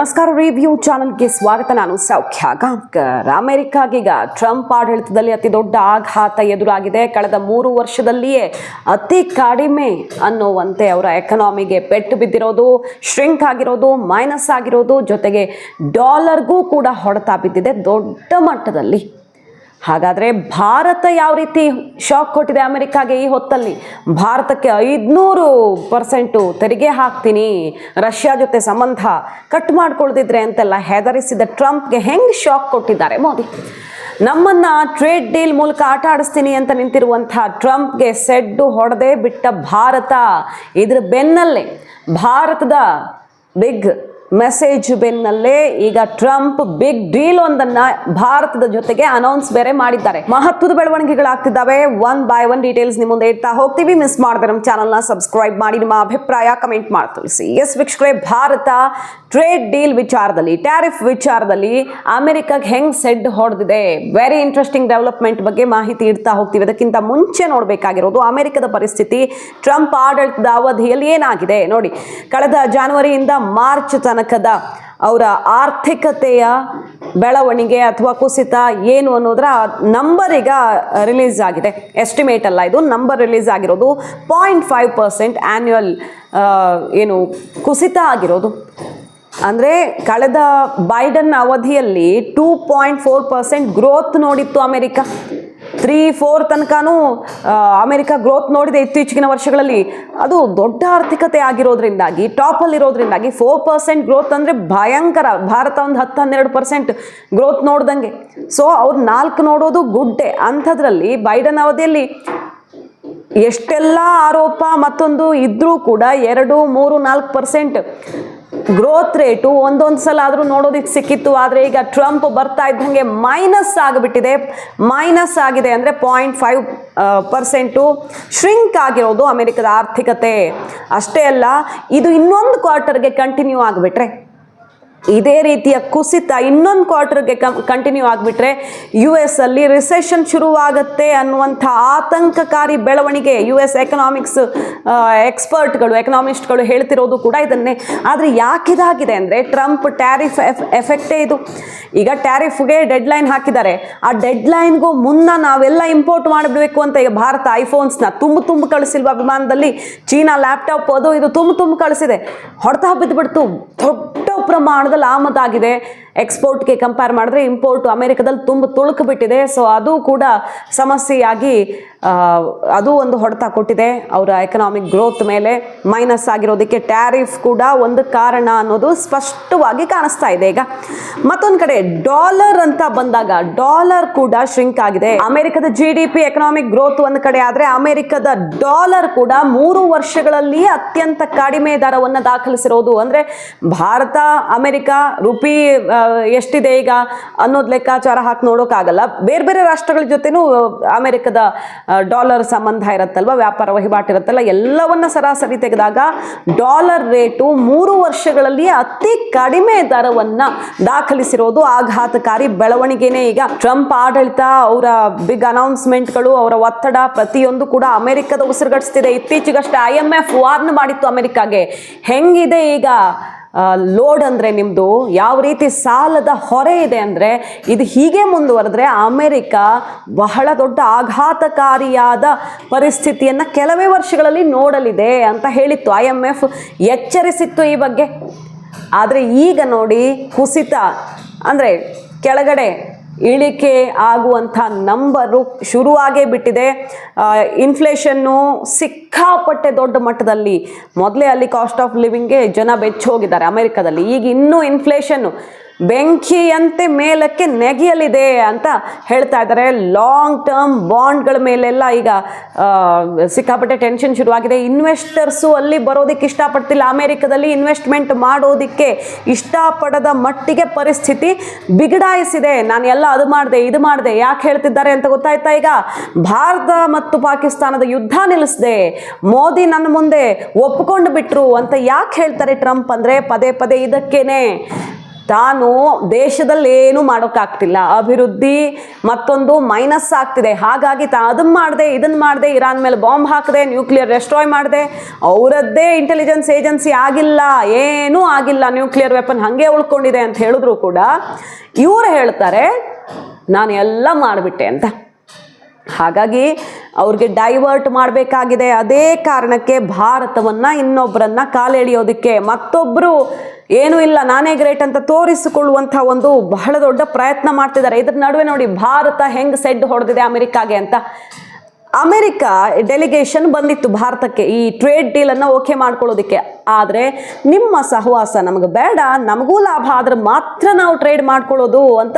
ನಮಸ್ಕಾರ ರಿವ್ಯೂ ಚಾನಲ್ಗೆ ಸ್ವಾಗತ. ನಾನು ಸೌಖ್ಯ ಗಾಂವ್ಕರ್. ಅಮೆರಿಕಾಗೀಗ ಟ್ರಂಪ್ ಆಡಳಿತದಲ್ಲಿ ಅತಿ ದೊಡ್ಡ ಆಘಾತ ಎದುರಾಗಿದೆ. ಕಳೆದ ಮೂರು ವರ್ಷದಲ್ಲಿಯೇ ಅತಿ ಕಡಿಮೆ ಅನ್ನುವಂತೆ ಅವರ ಎಕನಾಮಿಗೆ ಪೆಟ್ಟು ಬಿದ್ದಿರೋದು, ಶ್ರಿಂಕ್ ಆಗಿರೋದು, ಮೈನಸ್ ಆಗಿರೋದು, ಜೊತೆಗೆ ಡಾಲರ್ಗೂ ಕೂಡ ಹೊಡೆತ ಬಿದ್ದಿದೆ. ದೊಡ್ಡ ಮಟ್ಟದಲ್ಲಿ ಹಾಗಾದರೆ ಭಾರತ ಯಾವ ರೀತಿ ಶಾಕ್ ಕೊಟ್ಟಿದೆ ಅಮೆರಿಕಾಗೆ ಈ ಹೊತ್ತಲ್ಲಿ? ಭಾರತಕ್ಕೆ ಐದುನೂರು ಪರ್ಸೆಂಟು ತೆರಿಗೆ ಹಾಕ್ತೀನಿ, ರಷ್ಯಾ ಜೊತೆ ಸಂಬಂಧ ಕಟ್ ಮಾಡ್ಕೊಳ್ದಿದ್ರೆ ಅಂತೆಲ್ಲ ಹೆದರಿಸಿದ ಟ್ರಂಪ್ಗೆ ಹೆಂಗೆ ಶಾಕ್ ಕೊಟ್ಟಿದ್ದಾರೆ ಮೋದಿ? ನಮ್ಮನ್ನ ಟ್ರೇಡ್ ಡೀಲ್ ಮೂಲಕ ಆಟ ಆಡಿಸ್ತೀನಿ ಅಂತ ನಿಂತಿರುವಂಥ ಟ್ರಂಪ್ಗೆ ಸೆಡ್ಡು ಹೊಡೆದೇ ಬಿಟ್ಟ ಭಾರತ. ಇದ್ರ ಬೆನ್ನಲ್ಲೇ ಭಾರತದ ಬಿಗ್ ಮೆಸೇಜ್ ಬೆನ್ನಲ್ಲೇ ಈಗ ಟ್ರಂಪ್ ಬಿಗ್ ಡೀಲ್ ಒಂದನ್ನ ಭಾರತದ ಜೊತೆಗೆ ಅನೌನ್ಸ್ ಬೇರೆ ಮಾಡಿದ್ದಾರೆ. ಮಹತ್ವದ ಬೆಳವಣಿಗೆಗಳಾಗ್ತಿದ್ದಾವೆ. ಒನ್ ಬೈ ಒನ್ ಡೀಟೇಲ್ಸ್ ನಿಮ್ಮ ಮುಂದೆ ಇಡ್ತಾ ಹೋಗ್ತೀವಿ. ಮಿಸ್ ಮಾಡದೆ ನಮ್ಮ ಚಾನಲ್ನ ಸಬ್ಸ್ಕ್ರೈಬ್ ಮಾಡಿ. ನಿಮ್ಮ ಅಭಿಪ್ರಾಯ ಕಮೆಂಟ್ ಮಾಡಿ ತಿಳಿಸಿ. ಎಸ್ ವೀಕ್ಷಕರೇ, ಭಾರತ ಟ್ರೇಡ್ ಡೀಲ್ ವಿಚಾರದಲ್ಲಿ ಟ್ಯಾರಿಫ್ ವಿಚಾರದಲ್ಲಿ ಅಮೆರಿಕಾಗೆ ಹೆಂಗ್ ಸೆಡ್ ಹೊಡೆದಿದೆ? ವೆರಿ ಇಂಟ್ರೆಸ್ಟಿಂಗ್ ಡೆವಲಪ್ಮೆಂಟ್ ಬಗ್ಗೆ ಮಾಹಿತಿ ಇಡ್ತಾ ಹೋಗ್ತೀವಿ. ಅದಕ್ಕಿಂತ ಮುಂಚೆ ನೋಡಬೇಕಾಗಿರೋದು ಅಮೆರಿಕದ ಪರಿಸ್ಥಿತಿ. ಟ್ರಂಪ್ ಆಡಳಿತದ ಅವಧಿಯಲ್ಲಿ ಏನಾಗಿದೆ? ನೋಡಿ, ಕಳೆದ ಜಾನ್ವರಿಯಿಂದ ಮಾರ್ಚ್ ತನಕದ ಅವರ ಆರ್ಥಿಕತೆಯ ಬೆಳವಣಿಗೆ ಅಥವಾ ಕುಸಿತ ಏನು ಅನ್ನೋದ್ರ ನಂಬರ್ ಈಗ ರಿಲೀಸ್ ಆಗಿದೆ. ಎಸ್ಟಿಮೇಟ್ ಅಲ್ಲ ಇದು. ನಂಬರ್ ರಿಲೀಸ್ ಆಗಿರೋದು ಪಾಯಿಂಟ್ ಫೈವ್ ಪರ್ಸೆಂಟ್ ಆ್ಯನ್ಯುಯಲ್ ಏನು ಕುಸಿತ ಆಗಿರೋದು. ಅಂದರೆ ಕಳೆದ ಬೈಡನ್ ಅವಧಿಯಲ್ಲಿ two point four percent growth ನೋಡಿತ್ತು America. Three four ತನಕನೂ ಅಮೆರಿಕ ಗ್ರೋತ್ ನೋಡಿದೆ ಇತ್ತೀಚಿನ ವರ್ಷಗಳಲ್ಲಿ. ಅದು ದೊಡ್ಡ ಆರ್ಥಿಕತೆ ಆಗಿರೋದ್ರಿಂದಾಗಿ ಟಾಪಲ್ಲಿರೋದ್ರಿಂದಾಗಿ ಫೋರ್ ಪರ್ಸೆಂಟ್ ಗ್ರೋತ್ ಅಂದರೆ ಭಯಂಕರ. ಭಾರತ ಒಂದು ಹತ್ತು, ಹನ್ನೆರಡು ಪರ್ಸೆಂಟ್ ಗ್ರೋತ್ ನೋಡ್ದಂಗೆ. ಸೊ ಅವ್ರು ನಾಲ್ಕು ನೋಡೋದು ಗುಡ್ಡೆ. ಅಂಥದ್ರಲ್ಲಿ ಬೈಡನ್ ಅವಧಿಯಲ್ಲಿ ಎಷ್ಟೆಲ್ಲ ಆರೋಪ ಮತ್ತೊಂದು ಇದ್ರೂ ಕೂಡ ಎರಡು, ಮೂರು, ನಾಲ್ಕು ಪರ್ಸೆಂಟ್ ಗ್ರೋತ್ ರೇಟು ಒಂದೊಂದು ಸಲ ಆದರೂ ನೋಡೋದಕ್ಕೆ ಸಿಕ್ಕಿತ್ತು. ಆದರೆ ಈಗ ಟ್ರಂಪ್ ಬರ್ತಾ ಇದ್ದಂಗೆ ಮೈನಸ್ ಆಗಿಬಿಟ್ಟಿದೆ. ಮೈನಸ್ ಆಗಿದೆ ಅಂದರೆ ಪಾಯಿಂಟ್ ಫೈವ್ ಪರ್ಸೆಂಟು ಶ್ರಿಂಕ್ ಆಗಿರೋದು ಅಮೆರಿಕದ ಆರ್ಥಿಕತೆ. ಅಷ್ಟೇ ಅಲ್ಲ, ಇದು ಇನ್ನೊಂದು ಕ್ವಾರ್ಟರ್ಗೆ ಕಂಟಿನ್ಯೂ ಆಗಿಬಿಟ್ರೆ ಇದೇ ರೀತಿಯ ಕುಸಿತ ಇನ್ನೊಂದು ಕ್ವಾರ್ಟರ್ಗೆ ಕಂಟಿನ್ಯೂ ಆಗಿಬಿಟ್ರೆ ಯು ಎಸ್ ಅಲ್ಲಿ ರಿಸೆಷನ್ ಶುರುವಾಗುತ್ತೆ ಅನ್ನುವಂಥ ಆತಂಕಕಾರಿ ಬೆಳವಣಿಗೆ ಯು ಎಸ್ ಎಕನಾಮಿಕ್ಸ್ ಎಕ್ಸ್ಪರ್ಟ್ಗಳು ಎಕನಾಮಿಸ್ಟ್ಗಳು ಹೇಳ್ತಿರೋದು ಕೂಡ ಇದನ್ನೇ. ಆದರೆ ಯಾಕಿದಾಗಿದೆ ಅಂದರೆ ಟ್ರಂಪ್ ಟ್ಯಾರಿಫ್ ಎಫ್ ಎಫೆಕ್ಟೇ ಇದು. ಈಗ ಟ್ಯಾರಿಫ್ಗೆ ಡೆಡ್ಲೈನ್ ಹಾಕಿದ್ದಾರೆ. ಆ ಡೆಡ್ಲೈನ್ಗೂ ಮುನ್ನ ನಾವೆಲ್ಲ ಇಂಪೋರ್ಟ್ ಮಾಡಬೇಕು ಅಂತ ಈಗ ಭಾರತ ಐಫೋನ್ಸ್ನ ತುಂಬ ತುಂಬ ಕಳಿಸಿಲ್ವ ವಿಮಾನದಲ್ಲಿ ಚೀನಾ ಲ್ಯಾಪ್ಟಾಪ್ ಅದು ಇದು ತುಂಬ ತುಂಬ ಕಳಿಸಿದೆ. ಹೊಡೆತ ಬಿದ್ದುಬಿಡ್ತು ದೊಡ್ಡ ಪ್ರಮಾಣದಲ್ಲಿ ಆಮದಾಗಿದೆ ಎಕ್ಸ್ಪೋರ್ಟ್ಗೆ ಕಂಪೇರ್ ಮಾಡಿದ್ರೆ ಇಂಪೋರ್ಟ್ ಅಮೆರಿಕದಲ್ಲಿ ತುಂಬ ತುಳುಕು ಬಿಟ್ಟಿದೆ. ಸೊ ಅದು ಕೂಡ ಸಮಸ್ಯೆಯಾಗಿ ಅದು ಒಂದು ಹೊಡೆತ ಕೊಟ್ಟಿದೆ ಅವರ ಎಕನಾಮಿಕ್ ಗ್ರೋತ್ ಮೇಲೆ. ಮೈನಸ್ ಆಗಿರೋದಕ್ಕೆ ಟ್ಯಾರಿಫ್ ಕೂಡ ಒಂದು ಕಾರಣ ಅನ್ನೋದು ಸ್ಪಷ್ಟವಾಗಿ ಕಾಣಿಸ್ತಾ ಇದೆ. ಈಗ ಮತ್ತೊಂದು ಕಡೆ ಡಾಲರ್ ಅಂತ ಬಂದಾಗ ಡಾಲರ್ ಕೂಡ ಶ್ರಿಂಕ್ ಆಗಿದೆ. ಅಮೆರಿಕದ G D P economic growth ಒಂದು ಕಡೆ ಆದರೆ ಅಮೆರಿಕದ ಡಾಲರ್ ಕೂಡ ಮೂರು ವರ್ಷಗಳಲ್ಲಿ ಅತ್ಯಂತ ಕಡಿಮೆ ದರವನ್ನು ದಾಖಲಿಸಿರೋದು. ಅಂದರೆ ಭಾರತ, ಅಮೆರಿಕ, ರುಪಿ ಎಷ್ಟಿದೆ ಈಗ ಅನ್ನೋದು ಲೆಕ್ಕಾಚಾರ ಹಾಕಿ ನೋಡೋಕ್ಕಾಗಲ್ಲ ಬೇರೆ ಬೇರೆ ರಾಷ್ಟ್ರಗಳ ಜೊತೆನೂ ಅಮೆರಿಕದ ಡಾಲರ್ ಸಂಬಂಧ ಇರುತ್ತಲ್ವ, ವ್ಯಾಪಾರ ವಹಿವಾಟು ಇರುತ್ತಲ್ಲ, ಎಲ್ಲವನ್ನ ಸರಾಸರಿ ತೆಗೆದಾಗ ಡಾಲರ್ ರೇಟು ಮೂರು ವರ್ಷಗಳಲ್ಲಿ ಅತಿ ಕಡಿಮೆ ದರವನ್ನು ದಾಖಲಿಸಿರೋದು ಆಘಾತಕಾರಿ ಬೆಳವಣಿಗೆನೇ ಈಗ. ಟ್ರಂಪ್ ಆಡಳಿತ, ಅವರ ಬಿಗ್ ಅನೌನ್ಸ್ಮೆಂಟ್ಗಳು ಅವರ ಒತ್ತಡ ಪ್ರತಿಯೊಂದು ಕೂಡ ಅಮೆರಿಕದ ಉಸಿರುಗಟ್ಟಿಸ್ತಿದೆ ಇತ್ತೀಚೆಗಷ್ಟೇ ಐ ಎಂ ಎಫ್ ವಾರ್ನ್ ಮಾಡಿತ್ತು ಅಮೆರಿಕಾಗೆ. ಹೆಂಗಿದೆ ಈಗ? ಲೋಡ್ ಅಂದರೆ ನಿಮ್ಮದು ಯಾವ ರೀತಿ ಸಾಲದ ಹೊರೆ ಇದೆ ಅಂದರೆ ಇದು ಹೀಗೆ ಮುಂದುವರೆದ್ರೆ ಅಮೆರಿಕ ಬಹಳ ದೊಡ್ಡ ಆಘಾತಕಾರಿಯಾದ ಪರಿಸ್ಥಿತಿಯನ್ನು ಕೆಲವೇ ವರ್ಷಗಳಲ್ಲಿ ನೋಡಲಿದೆ ಅಂತ ಹೇಳಿತ್ತು. ಐ ಎಂ ಎಫ್ ಎಚ್ಚರಿಸಿತ್ತು ಈ ಬಗ್ಗೆ. ಆದರೆ ಈಗ ನೋಡಿ ಕುಸಿತ ಅಂದರೆ ಕೆಳಗಡೆ ಇಳಿಕೆ ಆಗುವಂಥ ನಂಬರು ಶುರುವಾಗೇ ಬಿಟ್ಟಿದೆ. ಇನ್ಫ್ಲೇಷನ್ನು ಸಿಕ್ಕಾಪಟ್ಟೆ ದೊಡ್ಡ ಮಟ್ಟದಲ್ಲಿ ಮೊದಲೇ ಅಲ್ಲಿ ಕಾಸ್ಟ್ ಆಫ್ ಲಿವಿಂಗ್ಗೆ ಜನ ಬೆಚ್ಚೋಗಿದ್ದಾರೆ ಅಮೆರಿಕದಲ್ಲಿ. ಈಗ ಇನ್ನೂ ಇನ್ಫ್ಲೇಷನ್ನು ಬೆಂಕಿಯಂತೆ ಮೇಲಕ್ಕೆ ನೆಗೆಯಲಿದೆ ಅಂತ ಹೇಳ್ತಾ ಇದ್ದಾರೆ. ಲಾಂಗ್ ಟರ್ಮ್ ಬಾಂಡ್ಗಳ ಮೇಲೆಲ್ಲ ಈಗ ಸಿಕ್ಕಾಪಟ್ಟೆ ಟೆನ್ಷನ್ ಶುರುವಾಗಿದೆ. ಇನ್ವೆಸ್ಟರ್ಸು ಅಲ್ಲಿ ಬರೋದಕ್ಕೆ ಇಷ್ಟಪಡ್ತಿಲ್ಲ. ಅಮೆರಿಕದಲ್ಲಿ ಇನ್ವೆಸ್ಟ್ಮೆಂಟ್ ಮಾಡೋದಕ್ಕೆ ಇಷ್ಟಪಡದ ಮಟ್ಟಿಗೆ ಪರಿಸ್ಥಿತಿ ಬಿಗಡಾಯಿಸಿದೆ. ನಾನು ಎಲ್ಲ ಅದು ಮಾಡಿದೆ, ಇದು ಮಾಡಿದೆ, ಯಾಕೆ ಹೇಳ್ತಿದ್ದಾರೆ ಅಂತ ಗೊತ್ತಾಯ್ತಾ ಈಗ? ಭಾರತ ಮತ್ತು ಪಾಕಿಸ್ತಾನದ ಯುದ್ಧ ನಿಲ್ಲಿಸಿದೆ. ಮೋದಿ ನನ್ನ ಮುಂದೆ ಒಪ್ಕೊಂಡು ಬಿಟ್ರು ಅಂತ ಯಾಕೆ ಹೇಳ್ತಾರೆ ಟ್ರಂಪ್ ಅಂದರೆ ಪದೇ ಪದೇ ಇದಕ್ಕೇನೆ. ತಾನು ದೇಶದಲ್ಲಿ ಏನು ಮಾಡೋಕ್ಕಾಗ್ತಿಲ್ಲ. ಅಭಿವೃದ್ಧಿ ಮತ್ತೊಂದು ಮೈನಸ್ ಆಗ್ತಿದೆ. ಹಾಗಾಗಿ ತಾ ಅದನ್ನು ಮಾಡಿದೆ, ಇದನ್ನ ಮಾಡಿದೆ, ಇರಾನ್ ಮೇಲೆ ಬಾಂಬ್ ಹಾಕಿದೆ, ನ್ಯೂಕ್ಲಿಯರ್ ಡೆಸ್ಟ್ರಾಯ್ ಮಾಡಿದೆ. ಅವರದ್ದೇ ಇಂಟೆಲಿಜೆನ್ಸ್ ಏಜೆನ್ಸಿ ಆಗಿಲ್ಲ. ಏನೂ ಆಗಿಲ್ಲ. ನ್ಯೂಕ್ಲಿಯರ್ ವೆಪನ್ ಹಾಗೆ ಉಳ್ಕೊಂಡಿದೆ ಅಂತ ಹೇಳಿದ್ರು ಕೂಡ ಇವರು ಹೇಳ್ತಾರೆ, ನಾನು ಎಲ್ಲ ಮಾಡಿಬಿಟ್ಟೆ ಅಂತ. ಹಾಗಾಗಿ ಅವ್ರಿಗೆ ಡೈವರ್ಟ್ ಮಾಡಬೇಕಾಗಿದೆ. ಅದೇ ಕಾರಣಕ್ಕೆ ಭಾರತವನ್ನು ಇನ್ನೊಬ್ಬರನ್ನ ಕಾಲೆಳೆಯೋದಕ್ಕೆ ಮತ್ತೊಬ್ಬರು ಏನೂ ಇಲ್ಲ, ನಾನೇ ಗ್ರೇಟ್ ಅಂತ ತೋರಿಸಿಕೊಳ್ಳುವಂಥ ಒಂದು ಬಹಳ ದೊಡ್ಡ ಪ್ರಯತ್ನ ಮಾಡ್ತಿದ್ದಾರೆ. ಇದ್ರ ನಡುವೆ ನೋಡಿ, ಭಾರತ ಹೆಂಗೆ ಸೆಡ್ ಹೊಡೆದಿದೆ ಅಮೆರಿಕಾಗೆ ಅಂತ. ಅಮೆರಿಕ ಡೆಲಿಗೇಷನ್ ಬಂದಿತ್ತು ಭಾರತಕ್ಕೆ. ಈ ಟ್ರೇಡ್ ಡೀಲ್ ಡೀಲನ್ನು ಓಕೆ ಮಾಡ್ಕೊಳ್ಳೋದಕ್ಕೆ. ಆದರೆ ನಿಮ್ಮ ಸಹವಾಸ ನಮಗೆ ಬೇಡ, ನಮಗೂ ಲಾಭ, ಆದರೆ ಮಾತ್ರ ನಾವು ಟ್ರೇಡ್ ಮಾಡ್ಕೊಳ್ಳೋದು ಅಂತ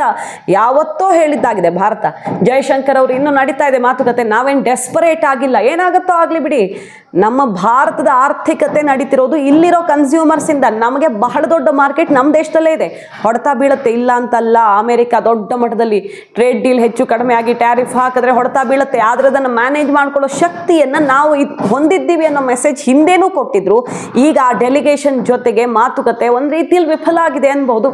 ಯಾವತ್ತೋ ಹೇಳಿದ್ದಾಗಿದೆ ಭಾರತ. ಜಯಶಂಕರ್ ಅವರು ಇನ್ನೂ ನಡೀತಾ ಇದೆ ಮಾತುಕತೆ, ನಾವೇನು ಡೆಸ್ಪರೇಟ್ ಆಗಿಲ್ಲ. ಏನಾಗುತ್ತೋ ಆಗಲಿ ಬಿಡಿ. ನಮ್ಮ ಭಾರತದ ಆರ್ಥಿಕತೆ ನಡೀತಿರೋದು ಇಲ್ಲಿರೋ ಕನ್ಸ್ಯೂಮರ್ಸಿಂದ ನಮಗೆ ಬಹಳ ದೊಡ್ಡ ಮಾರ್ಕೆಟ್ ನಮ್ಮ ದೇಶದಲ್ಲೇ ಇದೆ. ಹೊಡೆತ ಬೀಳುತ್ತೆ. ಇಲ್ಲ ಅಂತಲ್ಲ, ಅಮೆರಿಕ ದೊಡ್ಡ ಮಟ್ಟದಲ್ಲಿ ಟ್ರೇಡ್ ಡೀಲ್ ಹೆಚ್ಚು ಕಡಿಮೆ ಆಗಿ ಟ್ಯಾರಿಫ್ ಹಾಕಿದ್ರೆ ಹೊಡೆತ ಬೀಳುತ್ತೆ. ಆದರೆ ಅದನ್ನು ಮ್ಯಾನೇಜ್ ಮಾಡ್ಕೊಳ್ಳೋ ಶಕ್ತಿಯನ್ನು ನಾವು ಹೊಂದಿದ್ದೀವಿ ಅನ್ನೋ ಮೆಸೇಜ್ ಹಿಂದೇನೂ ಕೊಟ್ಟಿದ್ರು. ಈಗ ಆ ಡೆಲಿಗೇಷನ್ ಜೊತೆಗೆ ಮಾತುಕತೆ ಒಂದು ರೀತಿಯಲ್ಲಿ ವಿಫಲ ಆಗಿದೆ ಅನ್ಬೋದು.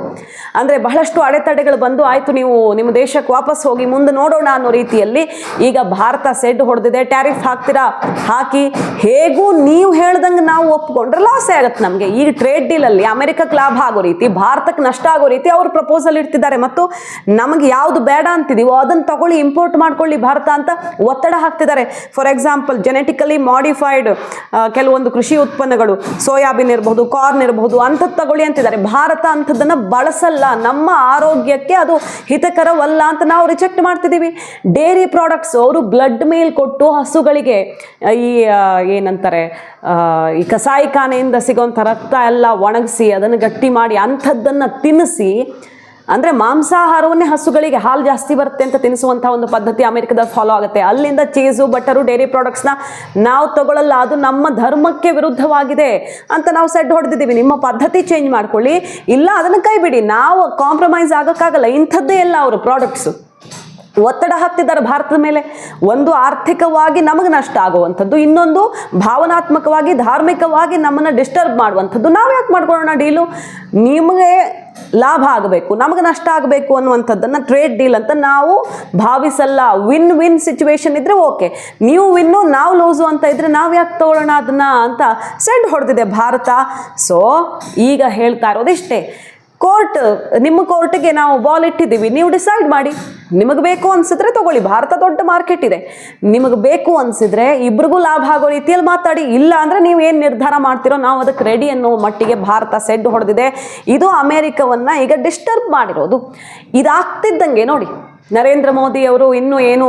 ಅಂದರೆ ಬಹಳಷ್ಟು ಅಡೆತಡೆಗಳು ಬಂದು ಆಯಿತು ನೀವು ನಿಮ್ಮ ದೇಶಕ್ಕೆ ವಾಪಸ್ ಹೋಗಿ ಮುಂದೆ ನೋಡೋಣ ಅನ್ನೋ ರೀತಿಯಲ್ಲಿ ಈಗ ಭಾರತ ಸೆಡ್ ಹೊಡೆದಿದೆ. ಟ್ಯಾರಿಫ್ ಹಾಕ್ತೀರಾ? ಹಾಕಿ. ಹೇಗೂ ನೀವು ಹೇಳ್ದಂಗೆ ನಾವು ಒಪ್ಕೊಂಡ್ರೆ ಲಾಸ್ ಆಗುತ್ತೆ ನಮಗೆ. ಈ ಟ್ರೇಡ್ ಡೀಲಲ್ಲಿ ಅಮೆರಿಕಕ್ಕೆ ಲಾಭ ಆಗೋ ರೀತಿ, ಭಾರತಕ್ಕೆ ನಷ್ಟ ಆಗೋ ರೀತಿ ಅವರು ಪ್ರಪೋಸಲ್ ಇಡ್ತಿದ್ದಾರೆ ಮತ್ತು ನಮಗೆ ಯಾವುದು ಬೇಡ ಅಂತಿದೀವೋ ಅದನ್ನು ತಗೊಳ್ಳಿ ಇಂಪೋರ್ಟ್ ಮಾಡ್ಕೊಳ್ಳಿ ಭಾರತ ಅಂತ ಒತ್ತಡ ಹಾಕ್ತಿದ್ದಾರೆ. ಫಾರ್ ಎಕ್ಸಾಂಪಲ್ ಜೆನೆಟಿಕಲಿ ಮಾಡಿಫೈಡ್ ಕೆಲವೊಂದು ಕೃಷಿ ಉತ್ಪನ್ನಗಳು, ಸೋಯಾಬೀನ್ ಇರಬಹುದು ಕಾರ್ನ್ ಇರಬಹುದು ಅಂಥದ್ದು ತಗೊಳ್ಳಿ ಅಂತಿದ್ದಾರೆ. ಭಾರತ ಅಂಥದ್ದನ್ನು ಬಳಸಲ್ಲ. ನಮ್ಮ ಆರೋಗ್ಯಕ್ಕೆ ಅದು ಹಿತಕರವಲ್ಲ ಅಂತ ನಾವು ರಿಜೆಕ್ಟ್ ಮಾಡ್ತಿದ್ದೀವಿ ಡೇರಿ ಪ್ರಾಡಕ್ಟ್ಸ್ ಅವರು ಬ್ಲಡ್ ಮೇಲ್ ಕೊಟ್ಟು ಹಸುಗಳಿಗೆ ಈ ಏನಂತಾರೆ ಕಸಾಯಿಖಾನೆಯಿಂದ ಸಿಗೋಂಥ ರಕ್ತ ಎಲ್ಲ ಒಣಗಿಸಿ, ಅದನ್ನು ಗಟ್ಟಿ ಮಾಡಿ ಅಂಥದ್ದನ್ನು ತಿನ್ನಿಸಿ, ಅಂದರೆ ಮಾಂಸಾಹಾರವನ್ನೇ ಹಸುಗಳಿಗೆ ಹಾಲು ಜಾಸ್ತಿ ಬರುತ್ತೆ ಅಂತ ತಿನ್ನಿಸುವಂಥ ಒಂದು ಪದ್ಧತಿ ಅಮೆರಿಕದಲ್ಲಿ ಫಾಲೋ ಆಗುತ್ತೆ. ಅಲ್ಲಿಂದ ಚೀಸು, ಬಟರು, ಡೈರಿ ಪ್ರಾಡಕ್ಟ್ಸ್ನ ನಾವು ತಗೊಳ್ಳಲ್ಲ, ಅದು ನಮ್ಮ ಧರ್ಮಕ್ಕೆ ವಿರುದ್ಧವಾಗಿದೆ ಅಂತ ನಾವು ಸೆಡ್ ಹೊಡೆದಿದ್ದೀವಿ. ನಿಮ್ಮ ಪದ್ಧತಿ ಚೇಂಜ್ ಮಾಡ್ಕೊಳ್ಳಿ. ಇಲ್ಲ, ಅದನ್ನು ಕೈ ಬಿಡಿ ನಾವು ಕಾಂಪ್ರಮೈಸ್ ಆಗೋಕ್ಕಾಗಲ್ಲ. ಇಂಥದ್ದೇ ಎಲ್ಲ ಅವರು ಪ್ರಾಡಕ್ಟ್ಸು ಒತ್ತಡ ಹಾಕ್ತಿದ್ದಾರೆ ಭಾರತದ ಮೇಲೆ. ಒಂದು ಆರ್ಥಿಕವಾಗಿ ನಮಗೆ ನಷ್ಟ ಆಗುವಂಥದ್ದು, ಇನ್ನೊಂದು ಭಾವನಾತ್ಮಕವಾಗಿ, ಧಾರ್ಮಿಕವಾಗಿ ನಮ್ಮನ್ನು ಡಿಸ್ಟರ್ಬ್ ಮಾಡುವಂಥದ್ದು. ನಾವು ಯಾಕೆ ಮಾಡ್ಕೊಳ್ಳೋಣ ಡೀಲು? ನಿಮಗೆ ಲಾಭ ಆಗಬೇಕು, ನಮಗೆ ನಷ್ಟ ಆಗಬೇಕು ಅನ್ನುವಂಥದ್ದನ್ನು ಟ್ರೇಡ್ ಡೀಲ್ ಅಂತ ನಾವು ಭಾವಿಸಲ್ಲ. ವಿನ್ ವಿನ್ ಸಿಚುವೇಶನ್ ಇದ್ದರೆ ಓಕೆ ನೀವು ವಿನ್ನು ನಾವು ಲೂಸು ಅಂತ ಇದ್ದರೆ ನಾವು ಯಾಕೆ ತಗೊಳ್ಳೋಣ ಅದನ್ನ ಅಂತ ಸೆಂಡ್ ಹೊಡೆದಿದೆ ಭಾರತ. ಸೊ ಈಗ ಹೇಳ್ತಾ ಇರೋದಿಷ್ಟೇ ಕೋರ್ಟ್, ನಿಮ್ಮ ಕೋರ್ಟ್ಗೆ ನಾವು ಬಾಲ್ ಇಟ್ಟಿದ್ದೀವಿ, ನೀವು ಡಿಸೈಡ್ ಮಾಡಿ. ನಿಮಗೆ ಬೇಕು ಅನ್ಸಿದ್ರೆ ತಗೊಳ್ಳಿ, ಭಾರತ ದೊಡ್ಡ ಮಾರ್ಕೆಟ್ ಇದೆ. ನಿಮಗೆ ಬೇಕು ಅನಿಸಿದ್ರೆ ಇಬ್ರಿಗೂ ಲಾಭ ಆಗೋ ರೀತಿಯಲ್ಲಿ ಮಾತಾಡಿ, ಇಲ್ಲ ಅಂದರೆ ನೀವು ಏನು ನಿರ್ಧಾರ ಮಾಡ್ತಿರೋ ನಾವು ಅದಕ್ಕೆ ರೆಡಿ ಅನ್ನೋ ಮಟ್ಟಿಗೆ ಭಾರತ ಸೆಡ್ ಹೊಡೆದಿದೆ. ಇದು ಅಮೇರಿಕವನ್ನು ಈಗ ಡಿಸ್ಟರ್ಬ್ ಮಾಡಿರೋದು. ಇದಾಗ್ತಿದ್ದಂಗೆ ನೋಡಿ ನರೇಂದ್ರ ಮೋದಿ ಅವರು ಇನ್ನೂ ಏನು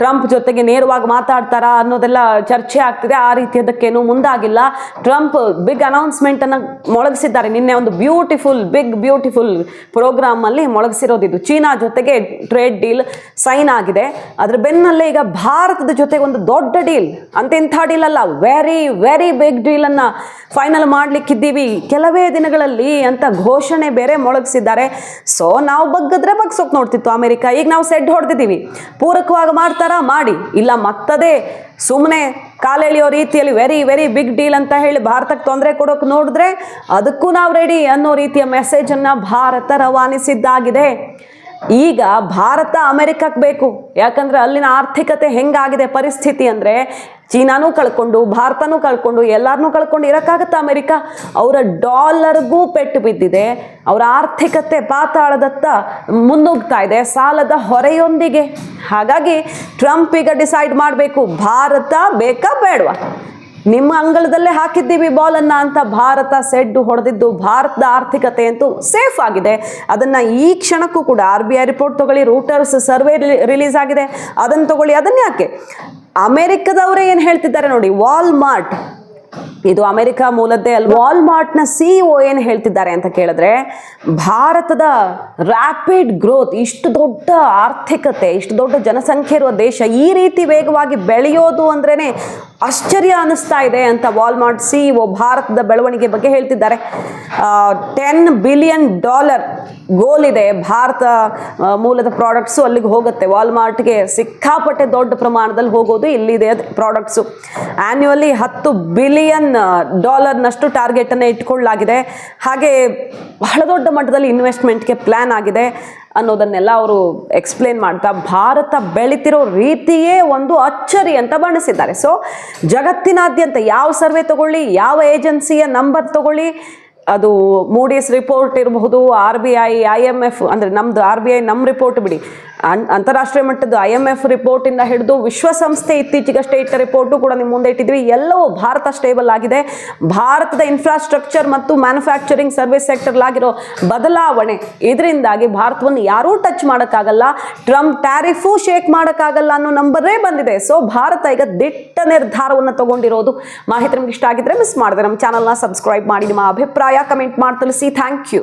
ಟ್ರಂಪ್ ಜೊತೆಗೆ ನೇರವಾಗಿ ಮಾತಾಡ್ತಾರಾ ಅನ್ನೋದೆಲ್ಲ ಚರ್ಚೆ ಆಗ್ತಿದೆ. ಆ ರೀತಿಯದಕ್ಕೇನು ಮುಂದಾಗಿಲ್ಲ. ಟ್ರಂಪ್ ಬಿಗ್ ಅನೌನ್ಸ್ಮೆಂಟನ್ನು ಮೊಳಗಿಸಿದ್ದಾರೆ. ನಿನ್ನೆ ಒಂದು ಬ್ಯೂಟಿಫುಲ್ ಬಿಗ್ ಬ್ಯೂಟಿಫುಲ್ ಪ್ರೋಗ್ರಾಮಲ್ಲಿ ಮೊಳಗಿಸಿರೋದಿದ್ದು ಚೀನಾ ಜೊತೆಗೆ ಟ್ರೇಡ್ ಡೀಲ್ ಸೈನ್ ಆಗಿದೆ. ಅದ್ರ ಬೆನ್ನಲ್ಲೇ ಈಗ ಭಾರತದ ಜೊತೆಗೆ ಒಂದು ದೊಡ್ಡ ಡೀಲ್ ಅಂತಿಂಥ ಡೀಲ್ ಅಲ್ಲ. ವೆರಿ ವೆರಿ ಬಿಗ್ ಡೀಲನ್ನು ಫೈನಲ್ ಮಾಡ್ಲಿಕ್ಕಿದ್ದೀವಿ. ಕೆಲವೇ ದಿನಗಳಲ್ಲಿ ಅಂತ ಘೋಷಣೆ ಬೇರೆ ಮೊಳಗಿಸಿದ್ದಾರೆ. ಸೊ ನಾವು ಬಗ್ಗದ್ರೆ ಬಗ್ಸೋಕ್ ನೋಡ್ತಿತ್ತು ಅಮೆರಿಕ. ಈಗ ನಾವು ಸೆಡ್ ಹೊಡೆದಿದ್ದೀವಿ. ಪೂರಕವಾಗಿ ಮಾಡ್ತಾರಾ? ಮಾಡಿ. ಇಲ್ಲ, ಮತ್ತದೇ ಸುಮ್ಮನೆ ಕಾಲೆಳೆಯೋ ರೀತಿಯಲ್ಲಿ ವೆರಿ ವೆರಿ ಬಿಗ್ ಡೀಲ್ ಅಂತ ಹೇಳಿ ಭಾರತಕ್ಕೆ ತೊಂದರೆ ಕೊಡೋಕೆ ನೋಡಿದ್ರೆ ಅದಕ್ಕೂ ನಾವು ರೆಡಿ ಅನ್ನೋ ರೀತಿಯ ಮೆಸೇಜನ್ನು ಭಾರತ ರವಾನಿಸಿದ್ದಾಗಿದೆ. ಈಗ ಭಾರತ ಅಮೆರಿಕಕ್ಕೆ ಬೇಕು. ಯಾಕಂದ್ರೆ ಅಲ್ಲಿನ ಆರ್ಥಿಕತೆ ಹೆಂಗಾಗಿದೆ, ಪರಿಸ್ಥಿತಿ ಅಂದರೆ ಚೀನಾನೂ ಕಳ್ಕೊಂಡು, ಭಾರತನೂ ಕಳ್ಕೊಂಡು ಎಲ್ಲರನ್ನೂ ಕಳ್ಕೊಂಡು ಇರೋಕ್ಕಾಗತ್ತಾ ಅಮೆರಿಕ? ಅವರ ಡಾಲರ್ಗೂ ಪೆಟ್ಟು ಬಿದ್ದಿದೆ. ಅವರ ಆರ್ಥಿಕತೆ ಪಾತಾಳದತ್ತ ಮುನ್ನುಗ್ತಾ ಇದೆ, ಸಾಲದ ಹೊರೆಯೊಂದಿಗೆ. ಹಾಗಾಗಿ ಟ್ರಂಪ್ ಈಗ ಡಿಸೈಡ್ ಮಾಡಬೇಕು, ಭಾರತ ಬೇಕಾ ಬೇಡವಾ? ನಿಮ್ಮ ಅಂಗಳದಲ್ಲೇ ಹಾಕಿದ್ದೀವಿ ಬಾಲನ್ನು ಅಂತ ಭಾರತ ಸೆಡ್ಡು ಹೊಡೆದಿದ್ದು, ಭಾರತದ ಆರ್ಥಿಕತೆ ಅಂತೂ ಸೇಫ್ ಆಗಿದೆ. ಅದನ್ನು ಈ ಕ್ಷಣಕ್ಕೂ ಕೂಡ ಆರ್ ಬಿ ಐ ರಿಪೋರ್ಟ್ ತಗೊಳ್ಳಿ, ರೂಟರ್ಸ್ ಸರ್ವೆ ರಿಲೀಸ್ ಆಗಿದೆ. ಅದನ್ನು ತಗೊಳ್ಳಿ, ಅದನ್ನ ಯಾಕೆ? ಅಮೆರಿಕದವರೇ ಏನು ಹೇಳ್ತಿದ್ದಾರೆ ನೋಡಿ, ವಾಲ್ಮಾರ್ಟ್. ಇದು ಅಮೆರಿಕ ಮೂಲದ್ದೇ ಅಲ್ಲಿ ವಾಲ್ಮಾರ್ಟ್ನ ಸಿಇಒ ಏನು ಹೇಳ್ತಿದ್ದಾರೆ ಅಂತ ಕೇಳಿದ್ರೆ, ಭಾರತದ ರ್ಯಾಪಿಡ್ ಗ್ರೋತ್ ಇಷ್ಟು ದೊಡ್ಡ ಆರ್ಥಿಕತೆ, ಇಷ್ಟು ದೊಡ್ಡ ಜನಸಂಖ್ಯೆ ಇರುವ ದೇಶ ಈ ರೀತಿ ವೇಗವಾಗಿ ಬೆಳೆಯೋದು ಅಂದ್ರೇ ಆಶ್ಚರ್ಯ ಅನ್ನಿಸ್ತಾ ಇದೆ ಅಂತ ವಾಲ್ಮಾರ್ಟ್ ಸಿಇಒ ಭಾರತದ ಬೆಳವಣಿಗೆ ಬಗ್ಗೆ ಹೇಳ್ತಿದ್ದಾರೆ. ಟೆನ್ ಬಿಲಿಯನ್ ಡಾಲರ್ ಗೋಲ್ ಇದೆ ಭಾರತ ಮೂಲದ ಪ್ರಾಡಕ್ಟ್ಸು ಅಲ್ಲಿಗೆ ಹೋಗುತ್ತೆ. ವಾಲ್ಮಾರ್ಟ್ಗೆ ಸಿಕ್ಕಾಪಟ್ಟೆ ದೊಡ್ಡ ಪ್ರಮಾಣದಲ್ಲಿ ಹೋಗೋದು ಇಲ್ಲಿದೆ ಪ್ರಾಡಕ್ಟ್ಸು ಆ್ಯನ್ಯುವಲಿ ಹತ್ತು ಬಿಲಿಯನ್ ಡಾಲರ್ನಷ್ಟು ಟಾರ್ಗೆಟನ್ನು ಇಟ್ಕೊಳ್ಳಲಾಗಿದೆ. ಹಾಗೆ ಬಹಳ ದೊಡ್ಡ ಮಟ್ಟದಲ್ಲಿ ಇನ್ವೆಸ್ಟ್ಮೆಂಟ್ಗೆ ಪ್ಲ್ಯಾನ್ ಆಗಿದೆ. ಅನ್ನೋದನ್ನೆಲ್ಲ ಅವರು ಎಕ್ಸ್ಪ್ಲೇನ್ ಮಾಡ್ತಾ ಭಾರತ ಬೆಳಿತಿರೋ ರೀತಿಯೇ ಒಂದು ಅಚ್ಚರಿ ಅಂತ ಬಣ್ಣಿಸಿದ್ದಾರೆ. ಸೊ ಜಗತ್ತಿನಾದ್ಯಂತ ಯಾವ ಸರ್ವೆ ತಗೊಳ್ಳಿ, ಯಾವ ಏಜೆನ್ಸಿಯ ನಂಬರ್ ತಗೊಳ್ಳಿ, ಅದು ಮೂಡಿಸ್ ರಿಪೋರ್ಟ್ ಇರಬಹುದು R B I I M F ಅಂದರೆ ನಮ್ಮದು ಆರ್ ಬಿ ಐ ನಮ್ಮ ರಿಪೋರ್ಟ್ ಬಿಡಿ. ಅಂತಾರಾಷ್ಟ್ರೀಯ ಮಟ್ಟದ ಐ ಎಂ ಎಫ್ ರಿಪೋರ್ಟಿಂದ ಹಿಡಿದು ವಿಶ್ವಸಂಸ್ಥೆ ಇತ್ತೀಚೆಗಷ್ಟೇ ಇಟ್ಟ ರಿಪೋರ್ಟು ಕೂಡ ನಿಮ್ಮ ಮುಂದೆ ಇಟ್ಟಿದ್ವಿ. ಎಲ್ಲವೂ ಭಾರತ ಸ್ಟೇಬಲ್ ಆಗಿದೆ. ಭಾರತದ ಇನ್ಫ್ರಾಸ್ಟ್ರಕ್ಚರ್ ಮತ್ತು ಮ್ಯಾನುಫ್ಯಾಕ್ಚರಿಂಗ್ ಸರ್ವಿಸ್ ಸೆಕ್ಟರ್ಲಾಗಿರೋ ಬದಲಾವಣೆ ಇದರಿಂದಾಗಿ ಭಾರತವನ್ನು ಯಾರೂ ಟಚ್ ಮಾಡೋಕ್ಕಾಗಲ್ಲ. ಟ್ರಂಪ್ ಟ್ಯಾರಿಫು ಶೇಕ್ ಮಾಡೋಕ್ಕಾಗಲ್ಲ ಅನ್ನೋ ನಂಬರೇ ಬಂದಿದೆ. ಸೊ ಭಾರತ ಈಗ ದಿಟ್ಟ ನಿರ್ಧಾರವನ್ನು ತಗೊಂಡಿರೋದು. ಮಾಹಿತಿ ನಿಮ್ಗೆ ಇಷ್ಟ ಆಗಿದ್ರೆ ಮಿಸ್ ಮಾಡಿದೆ. ನಮ್ಮ ಚಾನಲ್ನ ಸಬ್ಸ್ಕ್ರೈಬ್ ಮಾಡಿ. ನಿಮ್ಮ ಅಭಿಪ್ರಾಯ ಕಮೆಂಟ್ ಮಾಡಿ ತಿಳಿಸಿ. Thank you